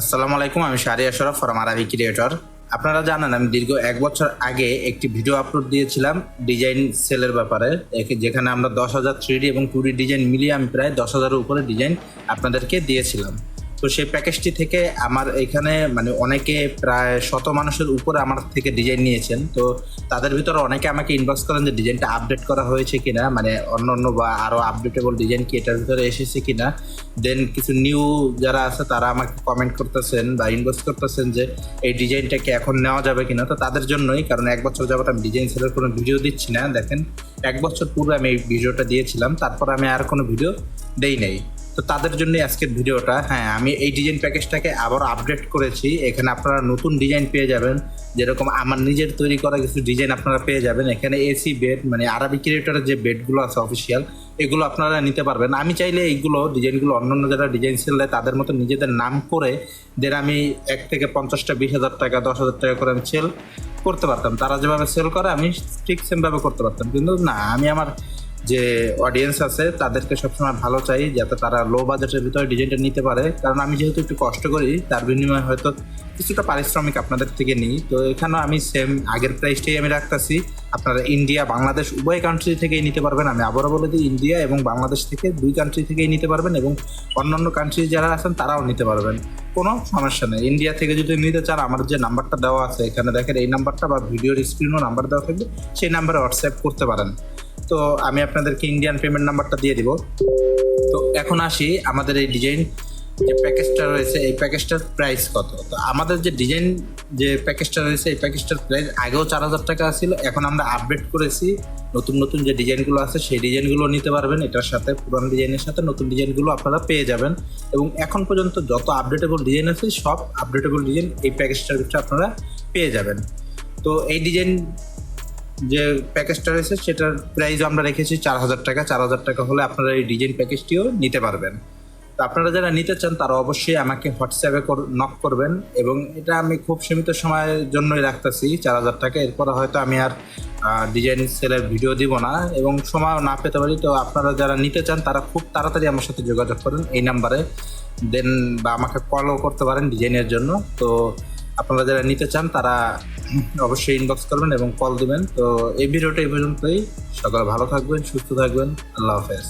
আসসালামু আলাইকুম, আমি শাহরি আশরফ ফরম আরবি ক্রিয়েটর আপনারা জানেন, আমি দীর্ঘ এক বছর আগে একটি ভিডিও আপলোড দিয়েছিলাম ডিজাইন সেলের ব্যাপারে। যেখানে আমরা দশ হাজার থ্রি এবং টু ডিজাইন মিলিয়ে আমি প্রায় দশ হাজারের উপরে ডিজাইন আপনাদেরকে দিয়েছিলাম। তো সেই প্যাকেজটি থেকে আমার এখানে মানে অনেকে প্রায় শত মানুষের উপরে আমার থেকে ডিজাইন নিয়েছেন। তো তাদের ভিতরে অনেকে আমাকে ইনবক্স করেন যে ডিজাইনটা আপডেট করা হয়েছে কিনা মানে অন্য অন্য বা আরও আপডেটেবল ডিজাইন কি এটার ভিতরে এসেছে কিনা। দেন কিছু নিউ যারা আছে তারা আমাকে কমেন্ট করতেছেন বা ইনবক্স করতেছেন যে এই ডিজাইনটাকে এখন নেওয়া যাবে কিনা। তো তাদের জন্যই, কারণ এক বছর যাবত আমি ডিজাইন সেলের কোনো ভিডিও দিচ্ছি না। দেখেন, এক বছর পূর্বে আমি এই ভিডিওটা দিয়েছিলাম, তারপর আমি আর কোনো ভিডিও দেই নাই। তো তাদের জন্য আজকের ভিডিওটা। হ্যাঁ আমি এই ডিজাইন প্যাকেজটাকে আবার আপডেট করেছি। এখানে আপনারা নতুন ডিজাইন পেয়ে যাবেন। যেরকম আমার নিজের তৈরি করা কিছু ডিজাইন আপনারা পেয়ে যাবেন। এখানে এসি বেড মানে আরবি ক্রিয়েটরের যে বেডগুলো আছে অফিসিয়াল এগুলো আপনারা নিতে পারবেন। আমি চাইলে এইগুলো ডিজাইনগুলো অন্যান্য যারা ডিজাইন সেল দেয়, তাদের মতো নিজেদের নাম করে দেন আমি এক থেকে পঞ্চাশটা, বিশ হাজার টাকা, দশ হাজার টাকা করে আমি সেল করতে পারতাম। তারা যেভাবে সেল করে, আমি ঠিক সেমভাবে করতে পারতাম। কিন্তু না, আমি আমার যে অডিয়েন্স আছে, তাদেরকে সবসময় ভালো চাই, যাতে তারা লো বাজেটের ভিতরে ডিজাইনটা নিতে পারে। কারণ আমি যেহেতু একটু কষ্ট করি, তার বিনিময়ে হয়তো কিছুটা পারিশ্রমিক আপনাদের থেকে নিই। তো এখানেও আমি সেম আগের প্রাইসটাই আমি রাখতেছি। আপনারা ইন্ডিয়া বাংলাদেশ উভয় কান্ট্রি থেকেই নিতে পারবেন। আমি আবারও বলে দিই ইন্ডিয়া এবং বাংলাদেশ থেকে দুই কান্ট্রি থেকেই নিতে পারবেন এবং অন্যান্য কান্ট্রি যারা আছেন, তারাও নিতে পারবেন। কোনো সমস্যা নেই। ইন্ডিয়া থেকে যদি নিতে চান, আমার যে নাম্বারটা দেওয়া আছে, এখানে দেখেন এই নাম্বারটা বা ভিডিওর স্ক্রিনও নাম্বার দেওয়া থাকবে। সেই নাম্বারে হোয়াটসঅ্যাপ করতে পারেন। তো আমি আপনাদেরকে ইন্ডিয়ান পেমেন্ট নাম্বারটা দিয়ে দিব। তো এখন আসি আমাদের এই ডিজাইন যে প্যাকেজটা রয়েছে, এই প্যাকেজটার প্রাইস কত? তো আমাদের যে ডিজাইন যে প্যাকেজটা রয়েছে, এই প্যাকেজটার প্রাইস আগেও চার হাজার টাকা ছিল, এখন আমরা আপডেট করেছি। নতুন নতুন যে ডিজাইনগুলো আছে, সেই ডিজাইনগুলো নিতে পারবেন। এটার সাথে পুরানো ডিজাইনের সাথে নতুন ডিজাইনগুলো আপনারা পেয়ে যাবেন। এবং এখন পর্যন্ত যত আপডেটেবল ডিজাইন আছে, সব আপডেটেবল ডিজাইন এই প্যাকেজটার ভিতরে আপনারা পেয়ে যাবেন। তো এই ডিজাইন যে প্যাকেজটা রয়েছে, সেটার প্রাইস আমরা রেখেছি চার হাজার টাকা। চার হাজার টাকা হলে আপনারা এই ডিজাইন প্যাকেজটিও নিতে পারবেন। তো আপনারা যারা নিতে চান, তারা অবশ্যই আমাকে হোয়াটসঅ্যাপে নক করবেন এবং এটা আমি খুব সীমিত সময়ের জন্যই রাখতেছি চার হাজার টাকা। এরপর হয়তো আমি আর ডিজাইন সেলের ভিডিও দিব না এবং সময় না পেতে পারি। তো আপনারা যারা নিতে চান, তারা খুব তাড়াতাড়ি আমার সাথে যোগাযোগ করেন। এই নাম্বারে দেন বা আমাকে কলও করতে পারেন ডিজাইনের জন্য। তো আপনারা যারা নিতে চান, তারা অবশ্যই ইনবক্স করবেন এবং কল দিবেন। তো এই ভিডিওটা এই পর্যন্তই। সকালে ভালো থাকবেন, সুস্থ থাকবেন। আল্লাহ হাফেজ।